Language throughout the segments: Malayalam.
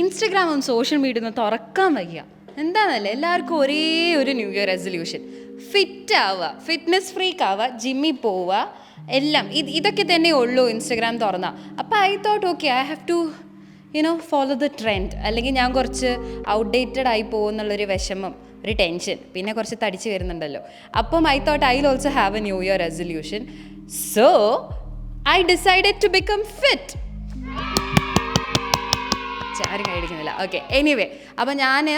ഇൻസ്റ്റഗ്രാമും സോഷ്യൽ മീഡിയ ഒന്നും തുറക്കാൻ വയ്യ. എന്താണെന്നല്ല എല്ലാവർക്കും ഒരേ ഒരു ന്യൂ ഇയർ റെസൊല്യൂഷൻ ഫിറ്റ് ആവുക. ഫിറ്റ്നസ് ഫ്രീക്ക് ആവുക. ജിമ്മിൽ പോവുക. എല്ലാം. ഇത് ഇതൊക്കെ തന്നെ ഉള്ളൂ ഇൻസ്റ്റഗ്രാം തുറന്ന. അപ്പോൾ I thought okay I have to you know follow the trend അല്ലെങ്കിൽ ഞാൻ കുറച്ച് ഔട്ട്ഡേറ്റഡ് ആയി പോകുന്നുള്ളൊരു വിഷമം ഒരു ടെൻഷൻ പിന്നെ കുറച്ച് തടിച്ച് വരുന്നുണ്ടല്ലോ. അപ്പം I thought I also have a new year resolution so I decided to become fit ആരും കൈയടിക്കുന്നില്ല ഓക്കെ എനിവേ അപ്പോൾ ഞാൻ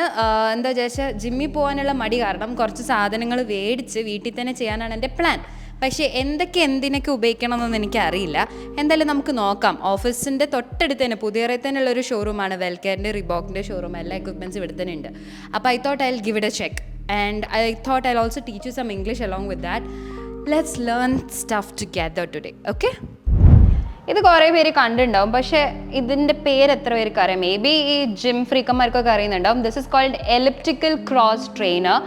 എന്താ വിചാരിച്ചാൽ ജിമ്മിൽ പോകാനുള്ള മടി കാരണം കുറച്ച് സാധനങ്ങൾ മേടിച്ച് വീട്ടിൽ തന്നെ ചെയ്യാനാണ് എന്റെ പ്ലാൻ പക്ഷേ എന്തൊക്കെ എന്തിനൊക്കെ ഉപയോഗിക്കണമെന്നൊന്നും എനിക്കറിയില്ല. എന്തായാലും നമുക്ക് നോക്കാം. ഓഫീസിന്റെ തൊട്ടടുത്ത് തന്നെ പുതിയറയിൽ തന്നെ ഒരു ഷോറൂമാണ് വെൽക്കെയറിന്റെ റിബോക്കിന്റെ ഷോറൂം എല്ലാ എക്വിപ്മെന്റ്സ് ഇവിടെ തന്നെ ഉണ്ട്. അപ്പോൾ I thought I give it a check and I thought I also teach you some English along with that let's learn stuff together today okay ഇത് കുറേ പേര് കണ്ടിട്ടുണ്ടാവും പക്ഷേ ഇതിന്റെ പേര് എത്ര പേർക്ക് അറിയാം? മേ ബി ഈ ജിം ഫ്രീക്കന്മാർക്കൊക്കെ അറിയുന്നുണ്ടാവും. This is called elliptical cross trainer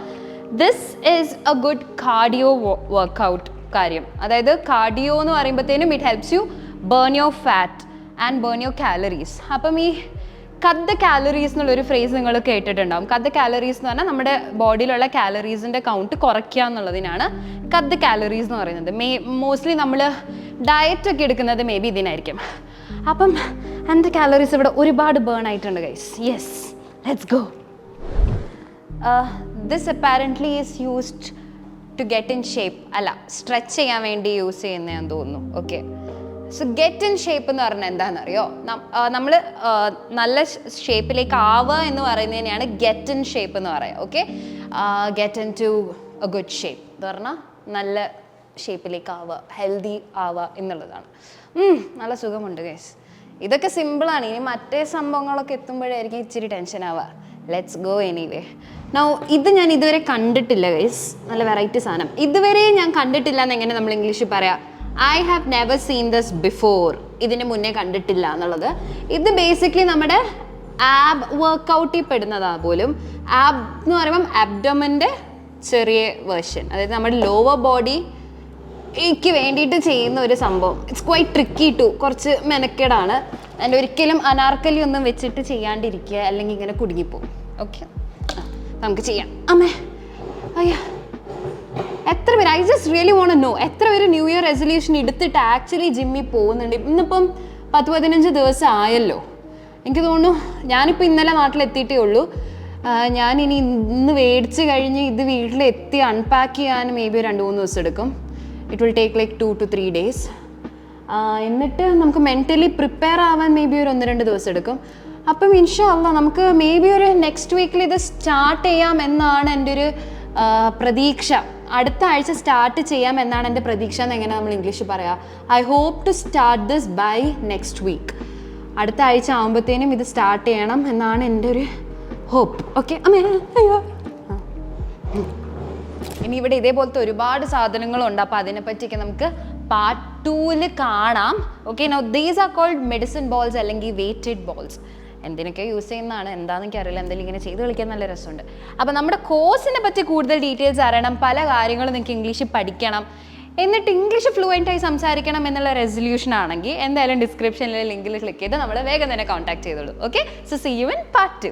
this is a good cardio workout കാര്യം. അതായത് കാർഡിയോ എന്ന് പറയുമ്പോഴത്തേനും it helps you burn your fat and burn your calories അപ്പം ഈ കത്ത് കാലറീസ് എന്നുള്ളൊരു ഫ്രേസ് നിങ്ങൾ കേട്ടിട്ടുണ്ടാവും. കത്ത് കാലറീസ് എന്ന് പറഞ്ഞാൽ നമ്മുടെ ബോഡിയിലുള്ള കാലറീസിന്റെ കൗണ്ട് കുറയ്ക്കുക എന്നുള്ളതിനാണ് കത്ത് കാലറീസ് എന്ന് പറയുന്നത്. മേ മോസ്റ്റ്ലി നമ്മൾ ഡയറ്റ് ഒക്കെ എടുക്കുന്നത് മേ ബി ഇതിനായിരിക്കും. അപ്പം എന്റെ കാലറീസ് ഇവിടെ ഒരുപാട് ബേൺ ആയിട്ടുണ്ട് guys yes let's go this apparently is used to get in shape അല്ല സ്ട്രെച്ച് ചെയ്യാൻ വേണ്ടി യൂസ് ചെയ്യുന്നതെന്ന് തോന്നുന്നു. Okay so get in shape എന്ന് പറഞ്ഞാൽ എന്താണെന്നറിയോ? നമ്മൾ നല്ല ഷേപ്പിലേക്ക് ആവുക എന്ന് പറയുന്നതിനെയാണ് ഗെറ്റ് ഇൻ ഷേപ്പ് എന്ന് പറയുക. Okay get in to a good shape എന്ന് പറഞ്ഞാൽ നല്ല ഷേപ്പിലേക്ക് ആവുക ഹെൽത്തി ആവുക എന്നുള്ളതാണ്. നല്ല സുഖമുണ്ട് ഗൈസ് ഇതൊക്കെ സിമ്പിളാണ് ഇനി മറ്റേ സംഭവങ്ങളൊക്കെ എത്തുമ്പോഴായിരിക്കും ഇച്ചിരി ടെൻഷൻ ആവുക. ലെറ്റ്സ് ഗോ എനിവേ നൗ ഇത് ഞാൻ ഇതുവരെ കണ്ടിട്ടില്ല ഗൈസ് നല്ല വെറൈറ്റി സാധനം. ഇതുവരെ ഞാൻ കണ്ടിട്ടില്ല എന്ന് എങ്ങനെ നമ്മൾ ഇംഗ്ലീഷിൽ പറയാം. I have never seen this before ഇതിന് മുന്നേ കണ്ടിട്ടില്ല എന്നുള്ളത്. ഇത് ബേസിക്കലി നമ്മുടെ ആബ് വർക്കൗട്ടിൽ പെടുന്നതാ പോലും. ആബ് എന്ന് പറയുമ്പം അബ്ഡോമന്റെ ചെറിയ വേർഷൻ അതായത് നമ്മുടെ ലോവർ ബോഡി എനിക്ക് വേണ്ടിയിട്ട് ചെയ്യുന്ന ഒരു സംഭവം. ഇറ്റ്സ് ക്വൈറ്റ് ട്രിക്കി ടു കുറച്ച് മെനക്കേടാണ്. അതിന്റെ ഒരിക്കലും അനാർക്കലി ഒന്നും വെച്ചിട്ട് ചെയ്യാണ്ടിരിക്കുക അല്ലെങ്കിൽ ഇങ്ങനെ കുടുങ്ങിപ്പോവും ഓക്കെ നമുക്ക് ചെയ്യാം. അമ്മേ അയ്യ. എത്ര പേര്? I just really want know എത്ര പേര് ന്യൂ ഇയർ റെസൊല്യൂഷൻ എടുത്തിട്ട് ആക്ച്വലി ജിമ്മിൽ പോകുന്നുണ്ട്? ഇന്നിപ്പം പത്ത് പതിനഞ്ച് ദിവസം ആയല്ലോ. എനിക്ക് തോന്നുന്നു ഞാനിപ്പോൾ ഇന്നലെ നാട്ടിലെത്തിയിട്ടേ ഉള്ളൂ. ഞാൻ ഇനി ഇന്ന് മേടിച്ച് കഴിഞ്ഞ് ഇത് വീട്ടിലെത്തി അൺപാക്ക് ചെയ്യാൻ മേ ബി രണ്ട് മൂന്ന് ദിവസം എടുക്കും. It will take like two two three days എന്നിട്ട് നമുക്ക് മെന്റലി പ്രിപ്പയർ ആവാൻ മേ ബി ഒരു ഒന്ന് രണ്ട് ദിവസം എടുക്കും. അപ്പം ഇൻഷല്ല നമുക്ക് മേ ബി ഒരു നെക്സ്റ്റ് വീക്കിൽ ഇത് സ്റ്റാർട്ട് ചെയ്യാം എന്നാണ് എന്റെ ഒരു പ്രതീക്ഷ. അടുത്ത ആഴ്ച സ്റ്റാർട്ട് ചെയ്യാം എന്നാണ് എന്റെ പ്രതീക്ഷ എന്ന് എങ്ങനെ നമ്മൾ ഇംഗ്ലീഷിൽ പറയാം. I hope to start this by next week അടുത്ത ആഴ്ച ആകുമ്പോഴത്തേനും ഇത് സ്റ്റാർട്ട് ചെയ്യണം എന്നാണ് എന്റെ ഒരു ഹോപ്പ് ഓക്കെ അമ്മേ അയ്യോ. ഇനി ഇവിടെ ഇതേപോലത്തെ ഒരുപാട് സാധനങ്ങളുണ്ട്. അപ്പോൾ അതിനെപ്പറ്റിയൊക്കെ നമുക്ക് പാർട്ട് ടൂവിൽ കാണാം. Okay no these are called medicine balls അല്ലെങ്കിൽ വെയ്റ്റഡ് ബോൾസ് എന്തിനൊക്കെ യൂസ് ചെയ്യുന്നതാണ് എന്താണെന്ന് എനിക്ക് അറിയില്ല. എന്തെങ്കിലും ഇങ്ങനെ ചെയ്ത് കളിക്കാൻ നല്ല രസമുണ്ട്. അപ്പോൾ നമ്മുടെ കോഴ്സിനെ പറ്റി കൂടുതൽ ഡീറ്റെയിൽസ് അറിയണം. പല കാര്യങ്ങളും നിങ്ങൾക്ക് ഇംഗ്ലീഷിൽ പഠിക്കണം. എന്നിട്ട് ഇംഗ്ലീഷ് ഫ്ലുവന്റ് ആയി സംസാരിക്കണം എന്നുള്ള റെസൊല്യൂഷൻ ആണെങ്കിൽ എന്തായാലും ഡിസ്ക്രിപ്ഷനിലെ ലിങ്കിൽ ക്ലിക്ക് ചെയ്ത് നമ്മൾ വേഗം തന്നെ കോൺടാക്ട് ചെയ്തോളൂ. Okay so see you in part two